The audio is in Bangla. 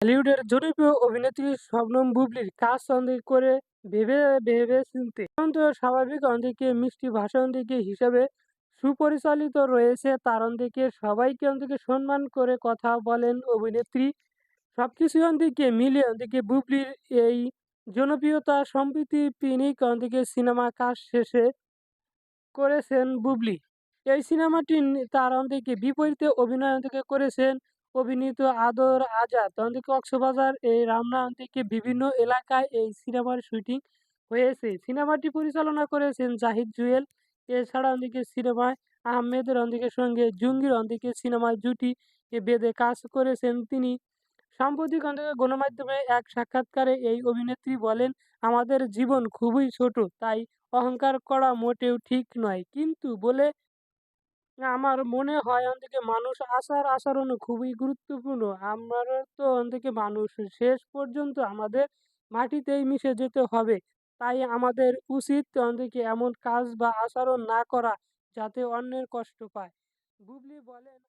হলিউডের জনপ্রিয় অভিনেত্রী শবনম বুবলির কাজ সন্দেহ করে ভেবে ভেবে চিনতে স্বাভাবিক অন্দিকে মিষ্টি ভাষা অন্দিকে হিসাবে সুপরিচালিত রয়েছে তার অন্দিকে সবাইকে অন্দিকে সম্মান করে কথা বলেন অভিনেত্রী। সবকিছু অন্দিকে মিলে অন্দিকে বুবলির এই জনপ্রিয়তা সম্প্রীতি পিনিক অন্দিকে সিনেমা কাজ শেষে করেছেন বুবলি। এই সিনেমাটি তার অন্দিকে বিপরীতে অভিনয় অন্দিকে করেছেন অভিনীত আদর আজাদ। তখন কক্সবাজার এই রামনান থেকে বিভিন্ন এলাকায় এই সিনেমার শুটিং হয়েছে। সিনেমাটি পরিচালনা করেছেন জাহিদ জুয়েল। এছাড়া অন্দিকে সিনেমায় আহমেদের অন্দিকের সঙ্গে জুঙ্গির অন্দিকে সিনেমায় জুটি বেঁধে কাজ করেছেন তিনি। সাম্প্রতিক অন্দিকে গণমাধ্যমে এক সাক্ষাৎকারে এই অভিনেত্রী বলেন, আমাদের জীবন খুবই ছোট, তাই অহংকার করা মোটেও ঠিক নয়। কিন্তু বলে আমার মনে হয় অন্দিকে মানুষ আচার আসারণ খুবই গুরুত্বপূর্ণ। আমরা তো অন্দিকে মানুষ শেষ পর্যন্ত আমাদের মাটিতেই মিশে যেতে হবে। তাই আমাদের উচিত অন্তকে এমন কাজ বা আচরণ না করা যাতে অন্যের কষ্ট পায়। গুগলি বলেন